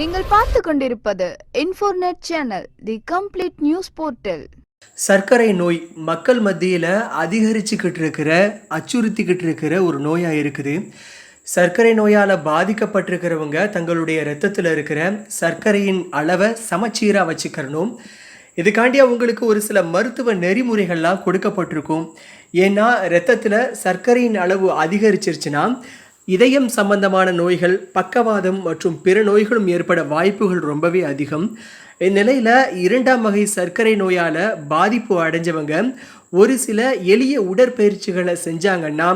நீங்கள் பார்த்து கொண்டிருப்பது Infornet channel the complete news portal சர்க்கரை நோய் மக்கள் மத்தியில் அதிகரிச்சுக்கிட்டு இருக்கிற அச்சுறுத்திக்கிட்டு இருக்கிற ஒரு நோயாக இருக்குது. சர்க்கரை நோயால் பாதிக்கப்பட்டிருக்கிறவங்க தங்களுடைய ரத்தத்தில் இருக்கிற சர்க்கரையின் அளவை சமச்சீராக வச்சுக்கிறணும் இதுக்காண்டி அவங்களுக்கு ஒரு சில மருத்துவ நெறிமுறைகள்லாம் கொடுக்கப்பட்டிருக்கும். ஏன்னா ரத்தத்தில் சர்க்கரையின் அளவு அதிகரிச்சிருச்சுன்னா இதயம் சம்பந்தமான நோய்கள் பக்கவாதம் மற்றும் பிற நோய்களும் ஏற்பட வாய்ப்புகள் ரொம்பவே அதிகம். இந்நிலையில் இரண்டாம் வகை சர்க்கரை நோயால் பாதிப்பு அடைஞ்சவங்க ஒரு சில எளிய உடற்பயிற்சிகளை செஞ்சாங்கன்னா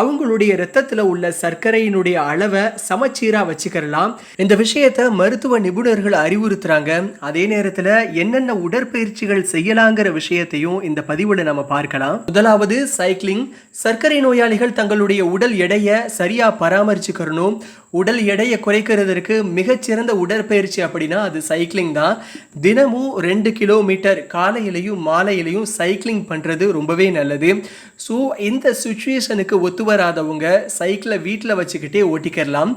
அவங்களுடைய இரத்தத்தில் உள்ள சர்க்கரையினுடைய அளவை சமச்சீராக வச்சுக்கிறலாம். இந்த விஷயத்தை மருத்துவ நிபுணர்கள் அறிவுறுத்துறாங்க. அதே நேரத்தில் என்னென்ன உடற்பயிற்சிகள் செய்யலாங்கிற விஷயத்தையும் இந்த பதிவில் நம்ம பார்க்கலாம். முதலாவது சைக்கிளிங் சர்க்கரை நோயாளிகள் தங்களுடைய உடல் எடையை சரியாக பராமரிச்சுக்கிறணும். உடல் எடையை குறைக்கிறதற்கு மிகச்சிறந்த உடற்பயிற்சி அப்படின்னா அது சைக்கிளிங் தான். தினமும் ரெண்டு கிலோமீட்டர் காலையிலையும் மாலையிலையும் சைக்கிளிங் பண்ணுறது ரொம்பவே நல்லது. ஸோ இந்த சுச்சுவேஷனுக்கு ஒத்து வராதவங்க சைக்கிளை வீட்டில் வச்சுக்கிட்டே ஓட்டிக்கிறலாம்.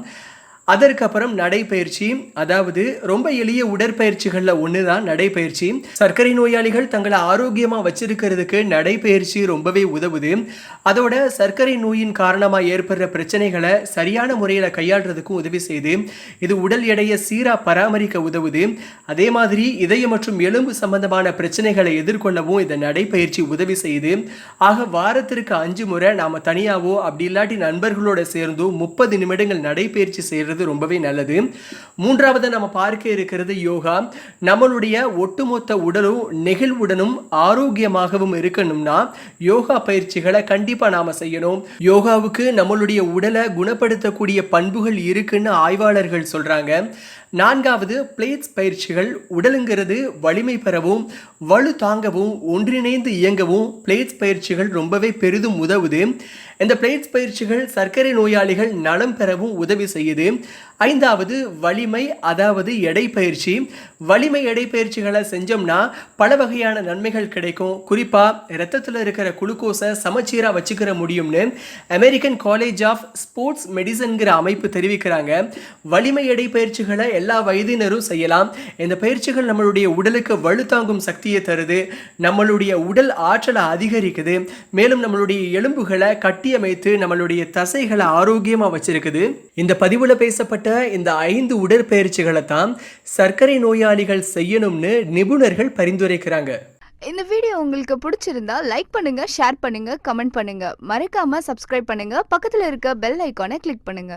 அதற்கப்புறம் நடைப்பயிற்சி அதாவது ரொம்ப எளிய உடற்பயிற்சிகளில் ஒன்று தான் நடைப்பயிற்சி சர்க்கரை நோயாளிகள் தங்களை ஆரோக்கியமாக வச்சிருக்கிறதுக்கு நடைப்பயிற்சி ரொம்பவே உதவுது. அதோட சர்க்கரை நோயின் காரணமாக ஏற்படுற பிரச்சனைகளை சரியான முறையில் கையாளுறதுக்கும் உதவி செய்யுது இது உடல் எடையை சீராக பராமரிக்க உதவுது. அதே மாதிரி இதயம் மற்றும் எலும்பு சம்பந்தமான பிரச்சனைகளை எதிர்கொள்ளவும் இந்த நடைப்பயிற்சி உதவி செய்யுது ஆக வாரத்திற்கு அஞ்சு முறை நாம் தனியாவோ அப்படி இல்லாட்டி நண்பர்களோட சேர்ந்தோ முப்பது நிமிடங்கள் நடைப்பயிற்சி செய்கிறது ரொம்பவே நல்லது. மூன்றாவது நம்ம பார்க்க இருக்கிறது யோகா. நம்மளுடைய ஒட்டுமொத்த உடலும் நெகிழ்வுடனும் ஆரோக்கியமாகவும் இருக்கணும்னா யோகா பயிற்சிகளை கண்டிப்பாக நாம் செய்யணும். யோகாவுக்கு நம்மளுடைய உடலை குணப்படுத்தக்கூடிய பண்புகள் இருக்குன்னு ஆய்வாளர்கள் சொல்கிறாங்க நான்காவது பிளேட்ஸ் பயிற்சிகள் உடலுங்கிறது வலிமை பெறவும் வலு தாங்கவும் ஒன்றிணைந்து இயங்கவும் பிளேட்ஸ் பயிற்சிகள் ரொம்பவே பெரிதும் உதவுது. இந்த பிளேட்ஸ் பயிற்சிகள் சர்க்கரை நோயாளிகள் நலம் பெறவும் உதவி செய்யுது. ஐந்தாவது வலிமை அதாவது எடை பயிற்சி. வலிமை எடை பயிற்சிகளை செஞ்சோம்னா பல வகையான நன்மைகள் கிடைக்கும். குறிப்பாக ரத்தத்தில் இருக்கிற குளுக்கோஸை சமச்சீராக வச்சுக்கிற முடியும்னு அமெரிக்கன் காலேஜ் ஆஃப் ஸ்போர்ட்ஸ் மெடிசன்கிற அமைப்பு தெரிவிக்கிறாங்க. வலிமை எடை பயிற்சிகளை எல்லா வயதினரும் செய்யலாம். இந்த பயிற்சிகள் நம்மளுடைய உடலுக்கு வலுத்தாங்கும் சக்தியை தருது. நம்மளுடைய உடல் ஆற்றலை அதிகரிக்குது. மேலும் நம்மளுடைய எலும்புகளை கட்டியமைத்து நம்மளுடைய தசைகளை ஆரோக்கியமாக வச்சிருக்குது. இந்த பதிவில் பேசப்பட்ட இந்த ஐந்து உடற்பயிற்சிகளை தான் சர்க்கரை நோயாளிகள் செய்யணும்னு நிபுணர்கள் பரிந்துரைக்கிறாங்க. இந்த வீடியோ உங்களுக்கு பிடிச்சிருந்தா லைக் பண்ணுங்க ஷேர் பண்ணுங்க கமெண்ட் பண்ணுங்க. மறக்காம சப்ஸ்கிரைப் பண்ணுங்க. பக்கத்துல இருக்க பெல் ஐக்கானை கிளிக் பண்ணுங்க.